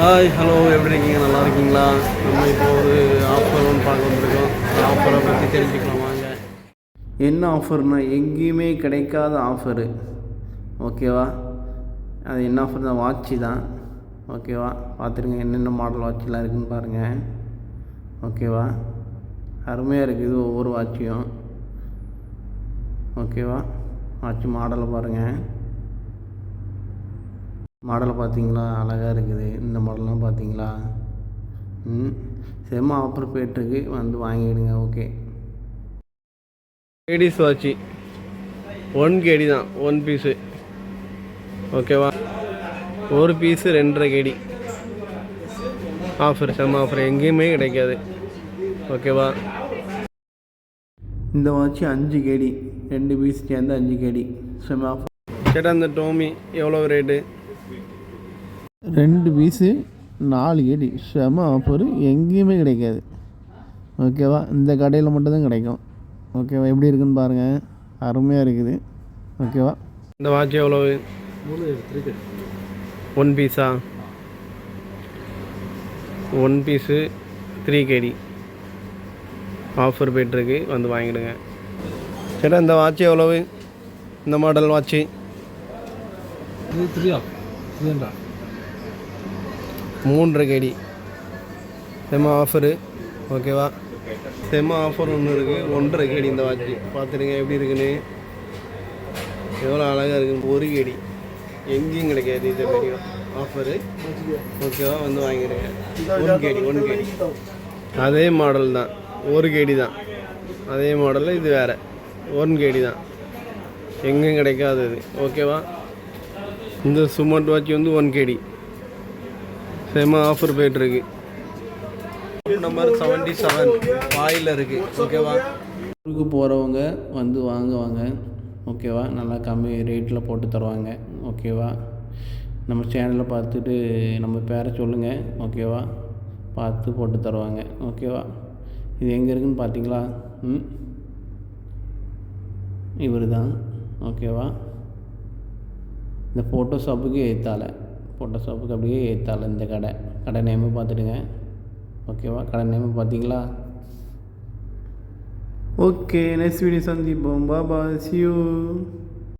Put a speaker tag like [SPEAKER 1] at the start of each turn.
[SPEAKER 1] Hi hello எப்படி இருக்கீங்க நல்லா இருக்கீங்களா? நம்ம இப்போ ஒரு ஆஃபர் ஒன்று பார்க்க வந்திருக்கோம். ஆஃபரை பற்றி தெரிஞ்சுக்கலாம் வாங்க. என்ன ஆஃபர்னா எங்கேயுமே கிடைக்காத ஆஃபரு ஓகேவா? அது என்ன ஆஃபர் தான்? வாட்சி தான். ஓகேவா? பார்த்துருங்க என்னென்ன மாடல் வாட்செலாம் இருக்குன்னு பாருங்கள் ஓகேவா? அருமையாக இருக்குது ஒவ்வொரு வாட்சியும் ஓகேவா? வாட்சி மாடலை பாருங்கள் மாடலை பார்த்தீங்களா? அழகாக இருக்குது. பார்த்தீங்களா? ம் செம்ம ஆஃபர் போயிட்டுருக்கு. வந்து வாங்கிடுங்க ஓகே லேடிஸ் வாட்சி. ஒன் கேடி தான். ஒன் பீஸு ஓகேவா ஒரு பீஸு ரெண்டரை கேடி ஆஃபர் செம்ம ஆஃபர் எங்கேயுமே கிடைக்காது. ஓகேவா இந்த வாட்சி அஞ்சு கேடி ரெண்டு பீஸ் சேர்ந்து அஞ்சு கேடி செம்ம ஆஃபர் சேட்டா இந்த டோமி எவ்வளோ ரேட்டு
[SPEAKER 2] ரெண்டு பீஸு நாலு கேடி செம ஆஃபர் எங்கேயுமே கிடைக்காது. ஓகேவா? இந்த கடையில் மட்டும்தான் கிடைக்கும். ஓகேவா? எப்படி இருக்குன்னு பாருங்கள் அருமையாக இருக்குது. ஓகேவா?
[SPEAKER 1] இந்த வாட்ச் எவ்வளோ ஒன் பீஸா ஒன் பீஸு த்ரீ கேடி ஆஃபர் போயிட்டுருக்கு. வந்து வாங்கிடுங்க. சேட்டா இந்த வாட்ச் எவ்வளவு? இந்த மாடல் வாட்ச்சு
[SPEAKER 3] இது த்ரீயா இதுண்டா
[SPEAKER 1] மூன்றரை கேடி செம்ம ஆஃபரு ஓகேவா செம்ம ஆஃபர் ஒன்று இருக்குது ஒன்றரை கேடி இந்த வாட்சி பார்த்துருங்க எப்படி இருக்குன்னு. எவ்வளோ அழகாக இருக்குன்னு. ஒரு கேடி எங்கேயும் கிடைக்காது இது வரையும் ஆஃபரு ஓகேவா வந்து வாங்கிடுங்க. ஒன் கேடி ஒன் கேடி அதே மாடல் தான். ஒரு கேடி தான். அதே மாடலில் இது வேறு. ஒன் கேடி தான். எங்கேயும் கிடைக்காதது. ஓகேவா இந்த சுமார்ட் வாட்ச் வந்து ஒன் கேடி செம்ம ஆஃபர் போயிட்டுருக்கு. நம்பர் செவன்ட்டி செவன் வாயில் இருக்குது ஓகேவா ஊருக்கு போகிறவங்க வந்து வாங்குவாங்க. ஓகேவா நல்லா கம்மி ரேட்டில் போட்டு தருவாங்க. ஓகேவா நம்ம சேனலில் பார்த்துட்டு நம்ம பேரை சொல்லுங்கள் ஓகேவா பார்த்து போட்டு தருவாங்க. ஓகேவா இது எங்கே இருக்குன்னு பார்த்தீங்களா? ம்? இவர் தான் ஓகேவா இந்த ஃபோட்டோஷாப்புக்கு ஏற்றால ஃபோட்டோஷாப்புக்கு அப்படியே ஏற்றால இந்த கடை. கடை நேமு பார்த்துடுங்க. ஓகேவா கடை நேமு பார்த்தீங்களா? ஓகே நெக்ஸ்ட் வீடியோ சந்திப்போம். பாபா சியூ